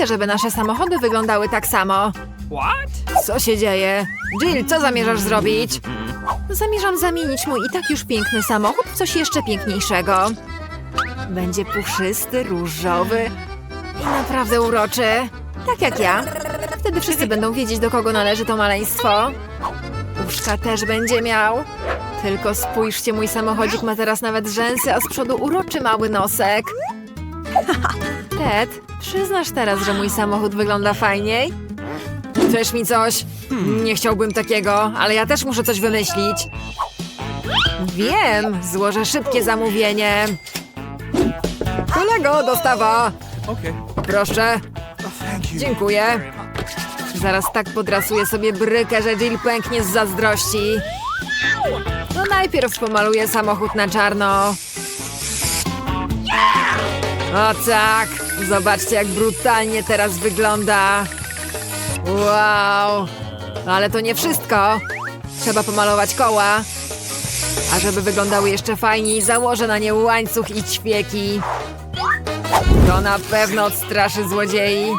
chcę, żeby nasze samochody wyglądały tak samo. What? Co się dzieje? Jill, co zamierzasz zrobić? Zamierzam zamienić mój i tak już piękny samochód w coś jeszcze piękniejszego. Będzie puszysty, różowy i naprawdę uroczy. Tak jak ja. Wtedy wszyscy będą wiedzieć, do kogo należy to maleństwo. Uszka też będzie miał. Tylko spójrzcie, mój samochodzik ma teraz nawet rzęsy, a z przodu uroczy mały nosek. Ted, przyznasz teraz, że mój samochód wygląda fajniej? Też mi coś? Nie chciałbym takiego, ale ja też muszę coś wymyślić. Wiem, złożę szybkie zamówienie. Kolego, dostawa. Proszę, you. dziękuję. Zaraz tak podrasuję sobie brykę, że Jill pęknie z zazdrości. No najpierw pomaluję samochód na czarno. O tak, zobaczcie jak brutalnie teraz wygląda. Wow, ale to nie wszystko. Trzeba pomalować koła. A żeby wyglądały jeszcze fajniej, założę na nie łańcuch i ćwieki. To na pewno odstraszy złodziei.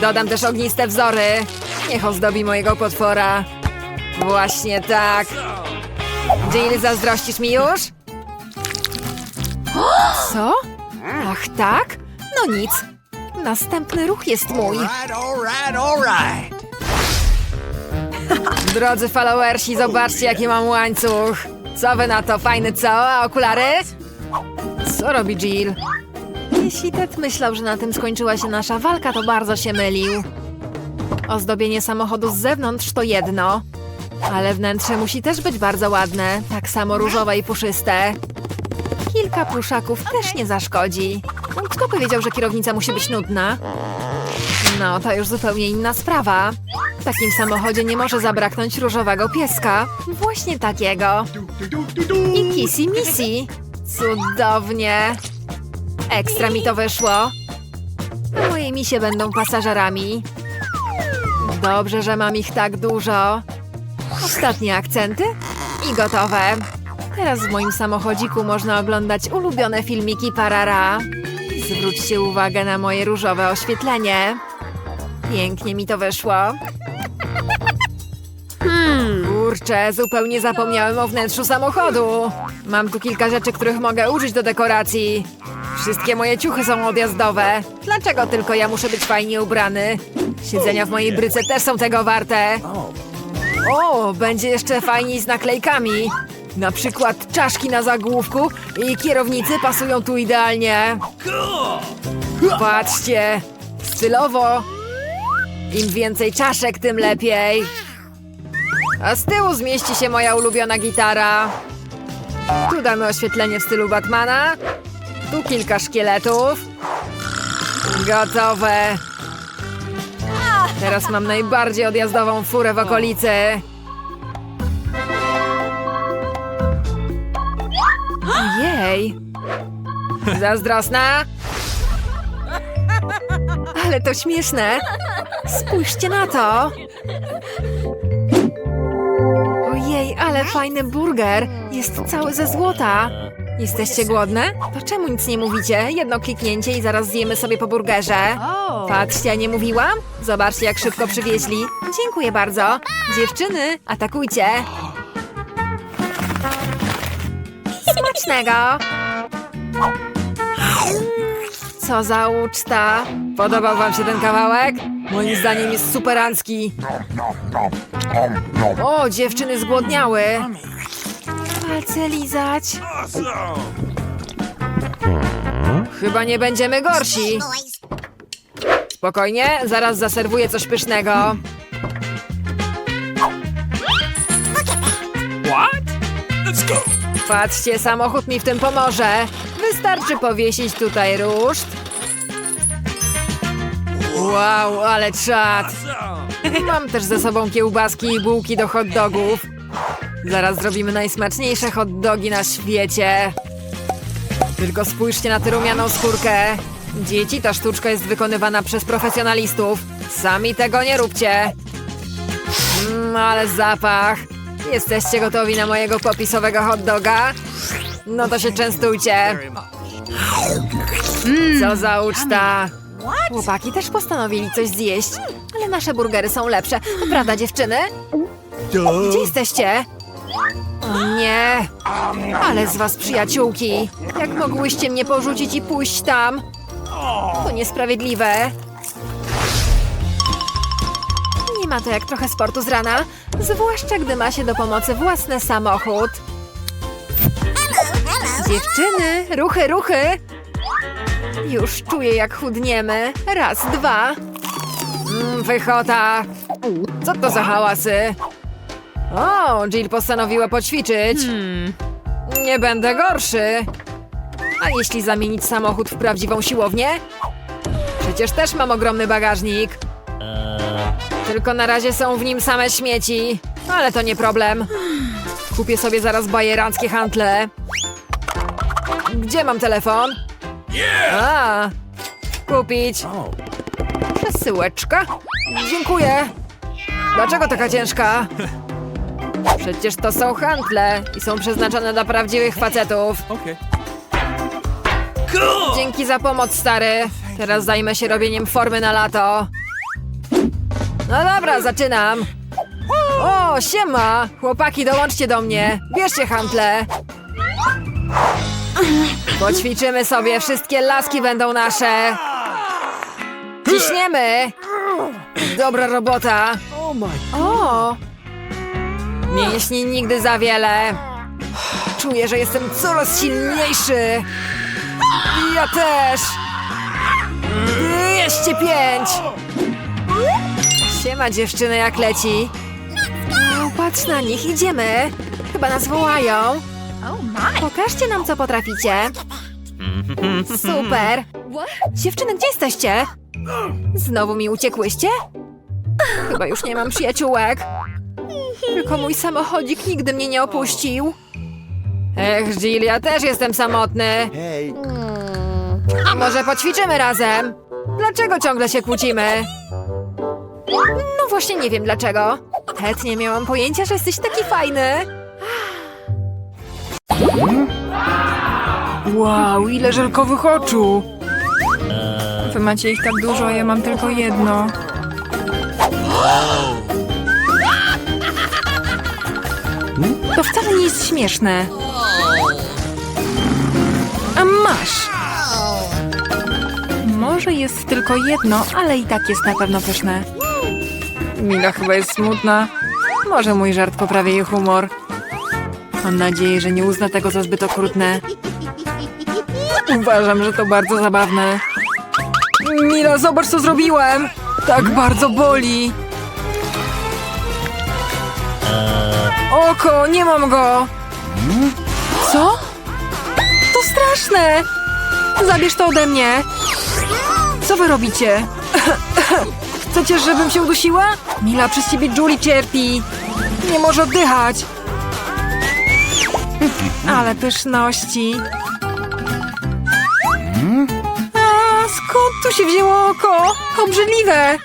Dodam też ogniste wzory. Niech ozdobi mojego potwora. Właśnie tak. Jill, zazdrościsz mi już? Co? Ach tak? Nic. Następny ruch jest mój. Drodzy followersi, zobaczcie jaki mam łańcuch. Co wy na to? Fajny co? A okulary? Co robi Jill? Jeśli Ted myślał, że na tym skończyła się nasza walka, to bardzo się mylił. Ozdobienie samochodu z zewnątrz to jedno, ale wnętrze musi też być bardzo ładne, tak samo różowe i puszyste. Kilka pluszaków też nie zaszkodzi. Kto powiedział, że kierownica musi być nudna? No, to już zupełnie inna sprawa. W takim samochodzie nie może zabraknąć różowego pieska. Właśnie takiego. I Kissy Missy. Cudownie. Ekstra mi to wyszło. Moje misie będą pasażerami. Dobrze, że mam ich tak dużo. Ostatnie akcenty i gotowe. Teraz w moim samochodziku można oglądać ulubione filmiki Parara. Zwróćcie uwagę na moje różowe oświetlenie. Pięknie mi to wyszło. Hmm, kurczę, zupełnie zapomniałem o wnętrzu samochodu. Mam tu kilka rzeczy, których mogę użyć do dekoracji. Wszystkie moje ciuchy są odjazdowe. Dlaczego tylko ja muszę być fajnie ubrany? Siedzenia w mojej bryce też są tego warte. O, będzie jeszcze fajniej z naklejkami. Na przykład czaszki na zagłówku i kierownicy pasują tu idealnie. Patrzcie, stylowo. Im więcej czaszek, tym lepiej. A z tyłu zmieści się moja ulubiona gitara. Tu damy oświetlenie w stylu Batmana. Tu kilka szkieletów. Gotowe. Teraz mam najbardziej odjazdową furę w okolicy. Jej. Zazdrosna? Ale to śmieszne. Spójrzcie na to. Ojej, ale fajny burger. Jest cały ze złota. Jesteście głodne? To czemu nic nie mówicie? Jedno kliknięcie i zaraz zjemy sobie po burgerze. Patrzcie, nie mówiłam? Zobaczcie, jak szybko przywieźli. Dziękuję bardzo. Dziewczyny, atakujcie. Smacznego. Co za uczta. Podobał wam się ten kawałek? Moim zdaniem jest superancki. O, dziewczyny zgłodniały. Palce lizać. Chyba nie będziemy gorsi. Spokojnie, zaraz zaserwuję coś pysznego. Patrzcie, samochód mi w tym pomoże. Wystarczy powiesić tutaj ruszt. Wow, ale czad. Mam też ze sobą kiełbaski i bułki do hot dogów. Zaraz zrobimy najsmaczniejsze hot dogi na świecie. Tylko spójrzcie na tę rumianą skórkę. Dzieci, ta sztuczka jest wykonywana przez profesjonalistów. Sami tego nie róbcie. Mm, ale zapach. Jesteście gotowi na mojego popisowego hot doga? No to się częstujcie. Much. Co za uczta. Chłopaki też postanowili coś zjeść, ale nasze burgery są lepsze. Prawda, dziewczyny? Gdzie jesteście? O nie! Ale z was przyjaciółki! Jak mogłyście mnie porzucić i pójść tam? To niesprawiedliwe. Nie ma to jak trochę sportu z rana, zwłaszcza gdy ma się do pomocy własny samochód. Dziewczyny, ruchy, ruchy! Już czuję jak chudniemy. Raz, dwa. Mm, wychota! Co to za hałasy? O, Jill postanowiła poćwiczyć. Nie będę gorszy. A jeśli zamienić samochód w prawdziwą siłownię? Przecież też mam ogromny bagażnik. Tylko na razie są w nim same śmieci. Ale to nie problem. Kupię sobie zaraz bajeranckie hantle. Gdzie mam telefon? A, kupić. Przesyłeczka? Dziękuję. Dlaczego taka ciężka? Przecież to są hantle i są przeznaczone dla prawdziwych facetów. Dzięki za pomoc, stary. Teraz zajmę się robieniem formy na lato. No dobra, zaczynam. O, siema! Chłopaki, dołączcie do mnie. Bierzcie hantle. Poćwiczymy sobie, wszystkie laski będą nasze. Ciśniemy. Dobra robota. O! Mięśni nigdy za wiele. Czuję, że jestem coraz silniejszy. Ja też. 205. Siema dziewczyny, jak leci? O, patrz na nich, idziemy. Chyba nas wołają. Pokażcie nam, co potraficie. Super. Dziewczyny, gdzie jesteście? Znowu mi uciekłyście? Chyba już nie mam przyjaciółek. Tylko mój samochodzik nigdy mnie nie opuścił. Ech, Jill, ja też jestem samotny. Hey. Może poćwiczymy razem? Dlaczego ciągle się kłócimy? No właśnie nie wiem dlaczego. Ted, nie miałam pojęcia, że jesteś taki fajny. Wow, ile żelkowych oczu! Wy macie ich tak dużo, a ja mam tylko jedno. To wcale nie jest śmieszne. A masz! Może jest tylko jedno, ale i tak jest na pewno pyszne. Mila chyba jest smutna. Może mój żart poprawi jej humor. Mam nadzieję, że nie uzna tego za zbyt okrutne. Uważam, że to bardzo zabawne. Mila, zobacz co zrobiłem! Tak bardzo boli! Oko, nie mam go! Co? To straszne! Zabierz to ode mnie! Co wy robicie? Chcecie, żebym się udusiła? Mila, przez ciebie Julie cierpi! Nie może oddychać! Ale pyszności! A, skąd tu się wzięło oko? Obrzydliwe!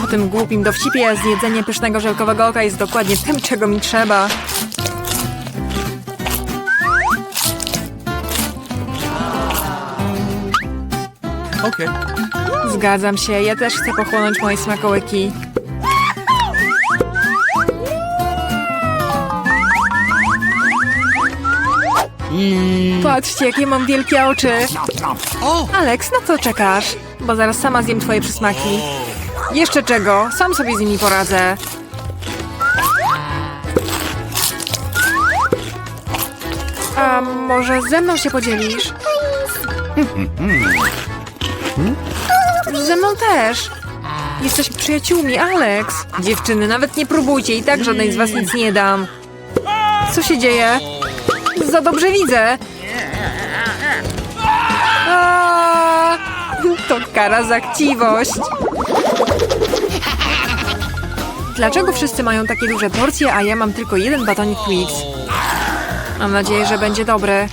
Po tym głupim dowcipie zjedzenie pysznego żelkowego oka jest dokładnie tym, czego mi trzeba. Okay. Zgadzam się, ja też chcę pochłonąć moje smakołyki. Patrzcie, jakie mam wielkie oczy. Alex, na co czekasz? Bo zaraz sama zjem twoje przysmaki. Jeszcze czego? Sam sobie z nimi poradzę. A może ze mną się podzielisz? Ze mną też. Jesteśmy przyjaciółmi, Alex. Dziewczyny, nawet nie próbujcie i tak żadnej z was nic nie dam. Co się dzieje? Za dobrze widzę. A, to kara za chciwość. Dlaczego wszyscy mają takie duże porcje, a ja mam tylko jeden batonik Twix? Mam nadzieję, że będzie dobry.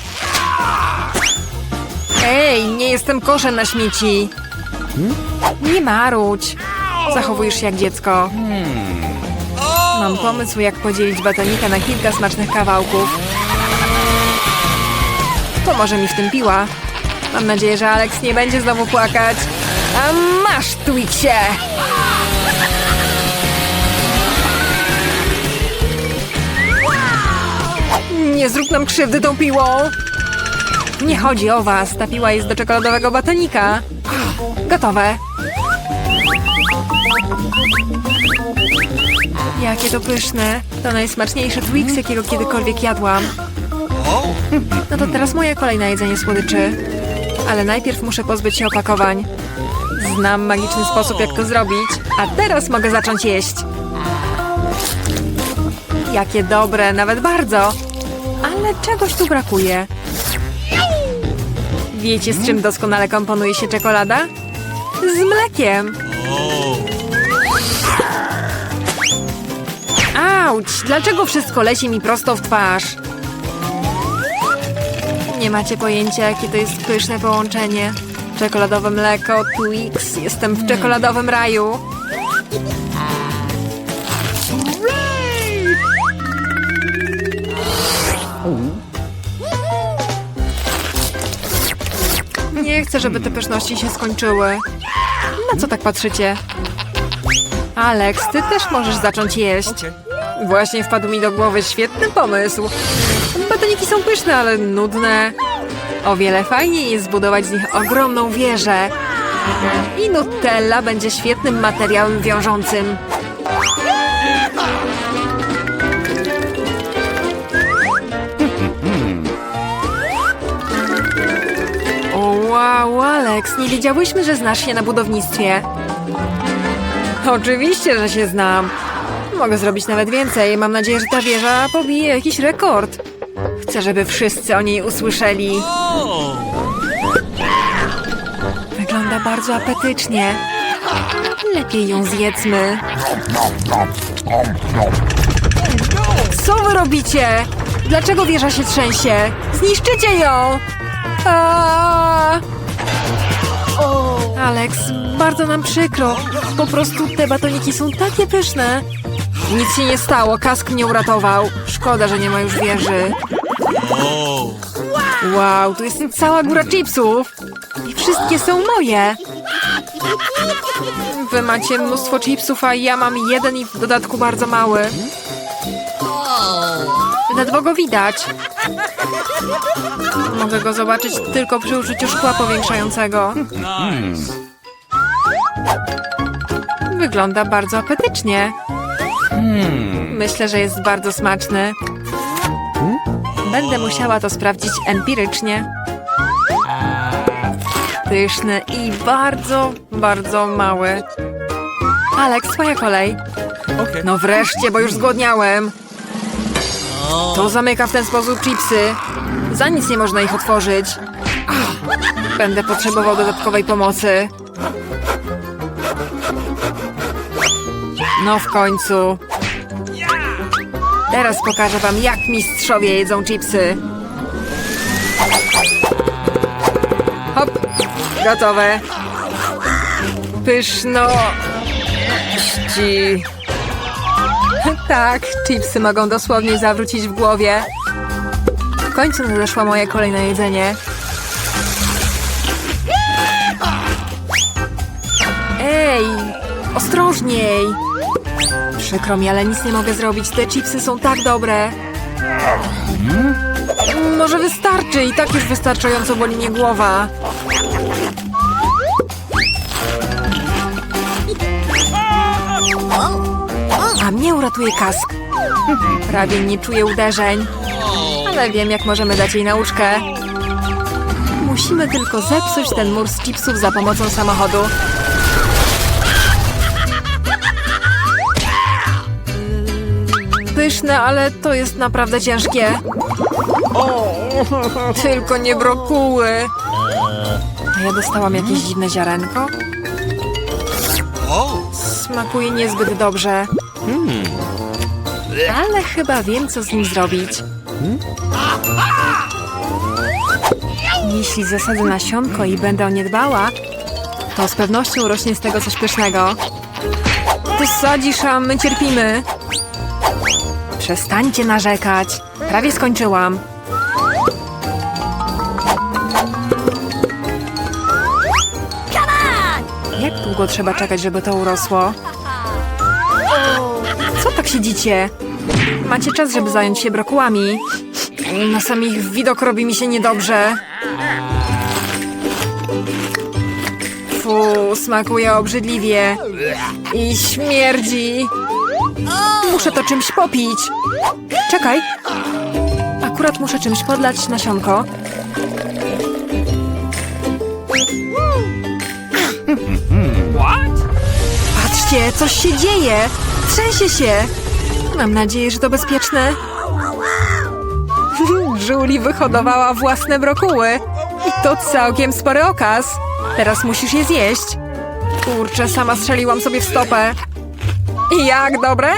Ej, nie jestem koszem na śmieci. Nie marudź. Zachowujesz się jak dziecko. Mam pomysł, jak podzielić batonika na kilka smacznych kawałków. Pomoże mi w tym piła. Mam nadzieję, że Alex nie będzie znowu płakać. A masz, Twixie! Nie zrób nam krzywdy tą piłą! Nie chodzi o was, ta piła jest do czekoladowego batonika. Gotowe. Jakie to pyszne. To najsmaczniejszy Twix, jakiego kiedykolwiek jadłam. No to teraz moja kolej na jedzenie słodyczy. Ale najpierw muszę pozbyć się opakowań. Znam magiczny sposób, jak to zrobić, a teraz mogę zacząć jeść. Jakie dobre, nawet bardzo. Ale czegoś tu brakuje. Wiecie, z czym doskonale komponuje się czekolada? Z mlekiem. Auć, dlaczego wszystko leci mi prosto w twarz? Nie macie pojęcia, jakie to jest pyszne połączenie. Czekoladowe mleko, Twix, jestem w czekoladowym raju. Nie chcę, żeby te pyszności się skończyły. Na co tak patrzycie? Alex, ty też możesz zacząć jeść. Właśnie wpadł mi do głowy świetny pomysł. Batoniki są pyszne, ale nudne. O wiele fajniej jest zbudować z nich ogromną wieżę. I Nutella będzie świetnym materiałem wiążącym. Wow, Alex, nie wiedziałyśmy, że znasz się na budownictwie. Oczywiście, że się znam. Mogę zrobić nawet więcej. Mam nadzieję, że ta wieża pobije jakiś rekord. Chcę, żeby wszyscy o niej usłyszeli. Wygląda bardzo apetycznie. Lepiej ją zjedzmy. Co wy robicie? Dlaczego wieża się trzęsie? Zniszczycie ją! Aaaa! Alex, bardzo nam przykro. Po prostu te batoniki są takie pyszne. Nic się nie stało, kask mnie uratował. Szkoda, że nie ma już wieży. Wow, tu jest cała góra chipsów. I wszystkie są moje. Wy macie mnóstwo chipsów, a ja mam jeden i w dodatku bardzo mały. Ledwo go widać. Mogę go zobaczyć tylko przy użyciu szkła powiększającego. Wygląda bardzo apetycznie. Myślę, że jest bardzo smaczny. Będę musiała to sprawdzić empirycznie. Pyszny i bardzo, bardzo mały. Alex, twoja kolej. No wreszcie, bo już zgłodniałem. To zamyka w ten sposób chipsy. Za nic nie można ich otworzyć. Będę potrzebował dodatkowej pomocy. No w końcu. Teraz pokażę wam, jak mistrzowie jedzą chipsy. Hop, gotowe. Pyszno. Ści. Tak, chipsy mogą dosłownie zawrócić w głowie. W końcu nadeszła moja kolej na jedzenie. Ej, ostrożniej! Przykro mi, ale nic nie mogę zrobić. Te chipsy są tak dobre. Może wystarczy i tak już wystarczająco boli mnie głowa. A mnie uratuje kask. Prawie nie czuję uderzeń. Ale wiem, jak możemy dać jej nauczkę. Musimy tylko zepsuć ten mur z chipsów za pomocą samochodu. Pyszne, ale to jest naprawdę ciężkie. Tylko nie brokuły. A ja dostałam jakieś dziwne ziarenko? Smakuje niezbyt dobrze. Ale chyba wiem, co z nim zrobić. Jeśli zasadzę nasionko i będę o nie dbała, to z pewnością rośnie z tego coś pysznego. Ty sadzisz, a my cierpimy. Przestańcie narzekać. Prawie skończyłam. Jak długo trzeba czekać, żeby to urosło? Co tak siedzicie? Macie czas, żeby zająć się brokułami. Na sam ich widok robi mi się niedobrze. Fu, smakuje obrzydliwie. I śmierdzi. Muszę to czymś popić. Czekaj. Akurat muszę czymś podlać nasionko. Patrzcie, coś się dzieje! Trzęsie się! Mam nadzieję, że to bezpieczne. Julie wyhodowała własne brokuły. I to całkiem spory okaz. Teraz musisz je zjeść. Kurczę, sama strzeliłam sobie w stopę. Jak, dobre?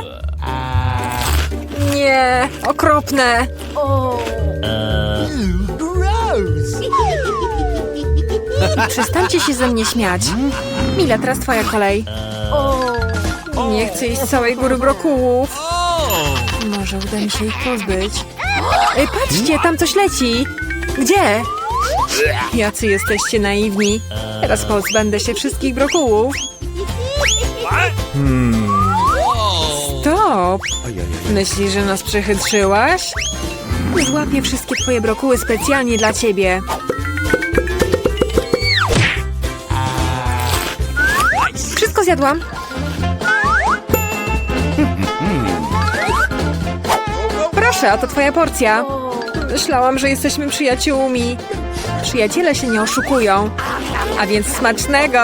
Nie, okropne. Przestańcie się ze mnie śmiać. Mila, teraz twoja kolej. Nie chcę jeść całej góry brokułów. Może uda mi się ich pozbyć. Ej, patrzcie, tam coś leci. Gdzie? Jacy jesteście naiwni. Teraz pozbędę się wszystkich brokułów. Stop! Myślisz, że nas przechytrzyłaś? Złapię wszystkie twoje brokuły specjalnie dla ciebie. Wszystko zjadłam. Proszę, to twoja porcja. Myślałam, że jesteśmy przyjaciółmi. Przyjaciele się nie oszukują. A więc smacznego!